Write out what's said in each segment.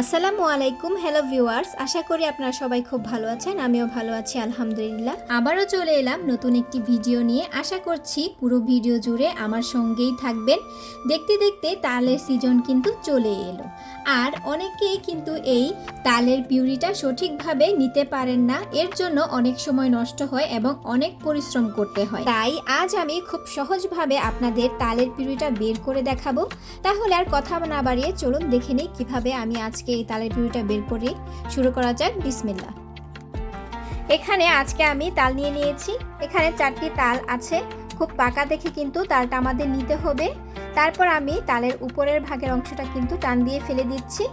আসসালামু আলাইকুম hello viewers আশা করি আপনারা সবাই খুব ভালো আছেন, আমিও ভালো আছি, আলহামদুলিল্লাহ। আবারও চলে এলাম নতুন একটি ভিডিও নিয়ে। আশা করছি পুরো ভিডিও জুড়ে আমার সঙ্গেই থাকবেন। দেখতে দেখতে তালের সিজন কিন্তু চলে এলো। আর অনেকেই কিন্তু এই তালের পিউরিটা সঠিকভাবে নিতে পারেন না। এর জন্য অনেক সময় নষ্ট হয় এবং অনেক পরিশ্রম করতে হয়। তাই আজ আমি খুব সহজভাবে আপনাদের তালের পিউরিটা বের করে দেখাবো। তাহলে আর কথা না বাড়িয়ে চলুন দেখে নিই কীভাবে আমি আজকে এই তালের পিউরিটা বের করে শুরু করা যাক বিসমিল্লা এখানে আজকে আমি তাল নিয়ে নিয়েছি। এখানে চারটি তাল আছে। খুব পাকা দেখে কিন্তু তালটা আমাদের নিতে হবে। তারপর আমি তালের উপরের ভাগের অংশটা কিন্তু টান দিয়ে ফেলে দিচ্ছি।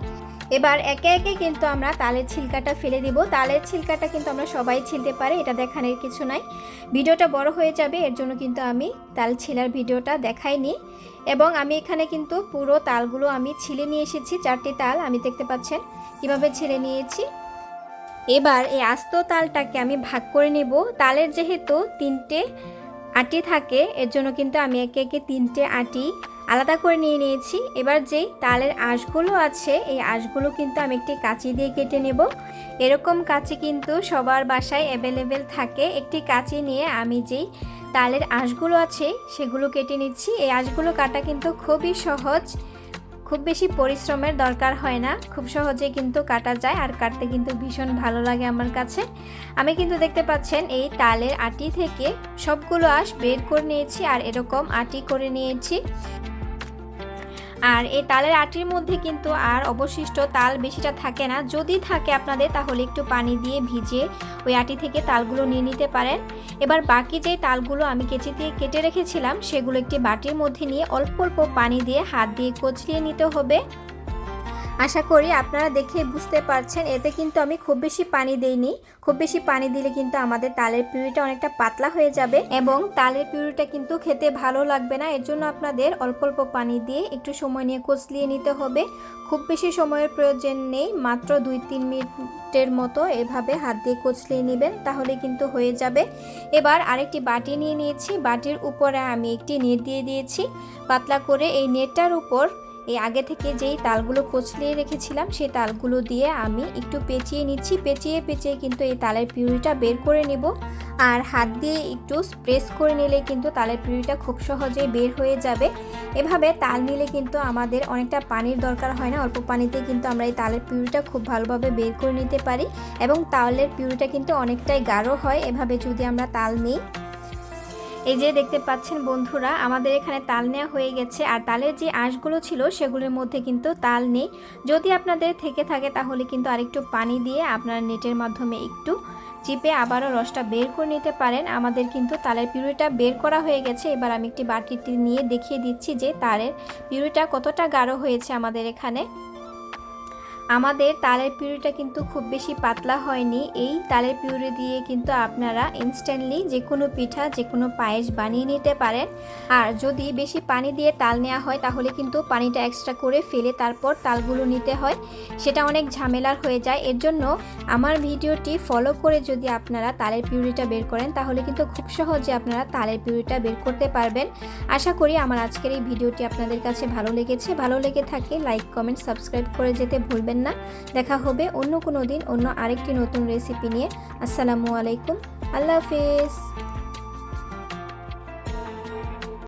এবার একে একে কিন্তু আমরা তালের ছিলকাটা ফেলে দিব। তালের ছিলকাটা কিন্তু আমরা সবাই ছিলতে পারি, এটা দেখানোর কিছু নাই। ভিডিওটা বড় হয়ে যাবে, এর জন্য কিন্তু আমি তাল ছিলার ভিডিওটা দেখাইনি। এবং আমি এখানে কিন্তু পুরো তালগুলো আমি ছিলে নিয়ে এসেছি, চারটি তাল। আমি দেখতে পাচ্ছেন কীভাবে ছিলে নিয়েছি। এবার এই আস্ত তালটাকে আমি ভাগ করে নেব। তালের যেহেতু তিনটে আটি থাকে, এর জন্য কিন্তু আমি একে একে তিনটে আটি আলাদা করে নিয়ে নিয়েছি। এবার যেই তালের আঁশগুলো আছে, এই আঁশগুলো কিন্তু আমি একটি কাঁচি দিয়ে কেটে নেব। এরকম কাঁচি কিন্তু সবার বাসায় অ্যাভেলেবেল থাকে। একটি কাঁচি নিয়ে আমি যেই তালের আঁশগুলো আছে, সেগুলো কেটে নিচ্ছি। এই আঁশগুলো কাটা কিন্তু খুবই সহজ। খুব বেশি পরিশ্রমের দরকার হয় না। খুব সহজে কিন্তু কাটা যায় আর কাটতে কিন্তু ভীষণ ভালো লাগে আমার কাছে। আমি কিন্তু দেখতে পাচ্ছেন এই তালের আটি থেকে সবগুলো আঁশ বের করে নিয়েছি আর এরকম আটি করে নিয়েছি। আর এই তালের আটির মধ্যে কিন্তু আর অবশিষ্ট তাল বেশিটা থাকে না। যদি থাকে আপনাদের, তাহলে একটু পানি দিয়ে ভিজিয়ে ওই আটি থেকে তালগুলো নিয়ে নিতে পারেন। এবার বাকি যে তালগুলো আমি কেচি দিয়ে কেটে রেখেছিলাম, সেগুলো একটি বাটির মধ্যে নিয়ে অল্প অল্প পানি দিয়ে হাত দিয়ে কচলিয়ে নিতে হবে। আশা করি আপনারা দেখে বুঝতে পারছেন, এতে কিন্তু আমি খুব বেশি পানি দেইনি। খুব বেশি পানি দিলে কিন্তু আমাদের তালের পিউরিটা অনেকটা পাতলা হয়ে যাবে এবং তালের পিউরিটা কিন্তু খেতে ভালো লাগবে না। এর জন্য আপনাদের অল্প অল্প পানি দিয়ে একটু সময় নিয়ে কচলিয়ে নিতে হবে। খুব বেশি সময়ের প্রয়োজন নেই, মাত্র দুই তিন মিনিটের মতো এভাবে হাত দিয়ে কচলিয়ে নেবেন, তাহলে কিন্তু হয়ে যাবে। এবার আরেকটি বাটি নিয়ে নিয়েছি। বাটির উপরে আমি একটি নেট দিয়ে দিয়েছি। পাতলা করে এই নেটটার উপর এই আগে থেকে যেই তালগুলো কচলিয়ে রেখেছিলাম, সেই তালগুলো দিয়ে আমি একটু পেঁচিয়ে নিচ্ছি। পেঁচিয়ে পেঁচিয়ে কিন্তু এই তালের পিউরিটা বের করে নেব। আর হাত দিয়ে একটু স্প্রেস করে নিলে কিন্তু তালের পিউরিটা খুব সহজেই বের হয়ে যাবে। এভাবে তাল নিলে কিন্তু আমাদের অনেকটা পানির দরকার হয় না। অল্প পানিতে কিন্তু আমরা এই তালের পিউরিটা খুব ভালোভাবে বের করে নিতে পারি। এবং তালের পিউরিটা কিন্তু অনেকটাই গাঢ় হয়। এভাবে যদি আমরা তাল নিই এই যে দেখতে পাচ্ছেন বন্ধুরা, আমাদের এখানে তাল নেওয়া হয়ে গেছে, আর তালের যে আঁশগুলো ছিল সেগুলোর মধ্যে কিন্তু তাল নেই। যদি আপনাদের থেকে থাকে তাহলে কিন্তু আরেকটু পানি দিয়ে আপনার নেটের মাধ্যমে একটু চিপে আবারও রসটা বের করে নিতে পারেন। আমাদের কিন্তু তালের পিউরিটা বের করা হয়ে গেছে। এবার আমি একটি বাটিটি নিয়ে দেখিয়ে দিচ্ছি যে তালের পিউরিটা কতটা গাঢ় হয়েছে আমাদের এখানে। আমাদের তালের পিউরিটা কিন্তু খুব বেশি পাতলা হয়নি। এই তালের পিউরি দিয়ে কিন্তু আপনারা ইনস্ট্যান্টলি যে কোনো পিঠা যে কোনো পায়েস বানিয়ে নিতে পারেন। আর যদি বেশি পানি দিয়ে তাল নেওয়া হয়, তাহলে কিন্তু পানিটা এক্সট্রা করে ফেলে তারপর তালগুলো নিতে হয়। সেটা অনেক ঝামেলার হয়ে যায়। এর জন্য আমার ভিডিওটি ফলো করে যদি আপনারা তালের পিউরিটা বের করেন, তাহলে কিন্তু খুব সহজে আপনারা তালের পিউরিটা বের করতে পারবেন। আশা করি আমার আজকের এই ভিডিওটি আপনাদের কাছে ভালো লেগেছে। ভালো লেগে থাকে লাইক কমেন্ট সাবস্ক্রাইব করে যেতে ভুলবেন না। দেখা হবে অন্য কোনো দিন অন্য আরেকটি নতুন রেসিপি নিয়ে। আসসালামু আলাইকুম। আল্লাহ হাফিজ।